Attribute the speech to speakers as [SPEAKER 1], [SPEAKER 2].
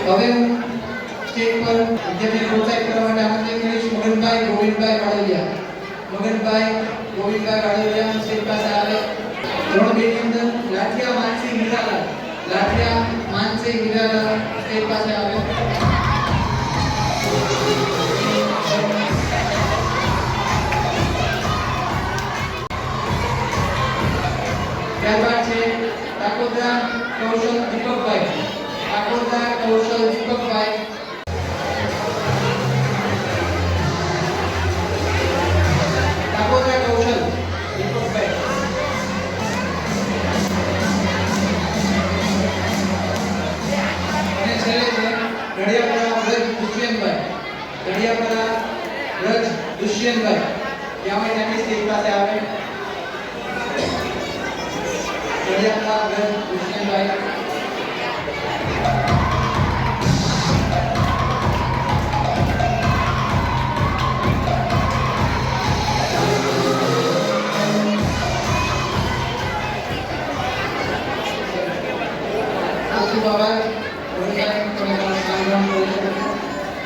[SPEAKER 1] હવે હું સ્ટેજ પર વિદ્યાર્થીને પ્રોત્સાહિત કરવા માટે આમંત્રિત કરીશ મગનભાઈ ગોવિંદભાઈ વાડલિયા મગનભાઈ ગોવિંદભાઈ વાડલિયા સ્ટેજ પાસે આવે ધોરણ બે ની અંદર લાઠિયા માનસી હીરાલાલ લાઠિયા માનસી હીરાલાલ સ્ટેજ પાસે આવે ત્યારબાદ છે ટાકોદરા કૌશલ દીપકભાઈ ટાકોદરા आले दीपक काय दाखवतोय कौशल दीपक काय घडियापरा रज दुष्यंतभाई घडियापरा रज दुष्यंतभाई यामुळे त्यांनीच ते तास यावे घडियापरा रज दुष्यंतभाई টাকায়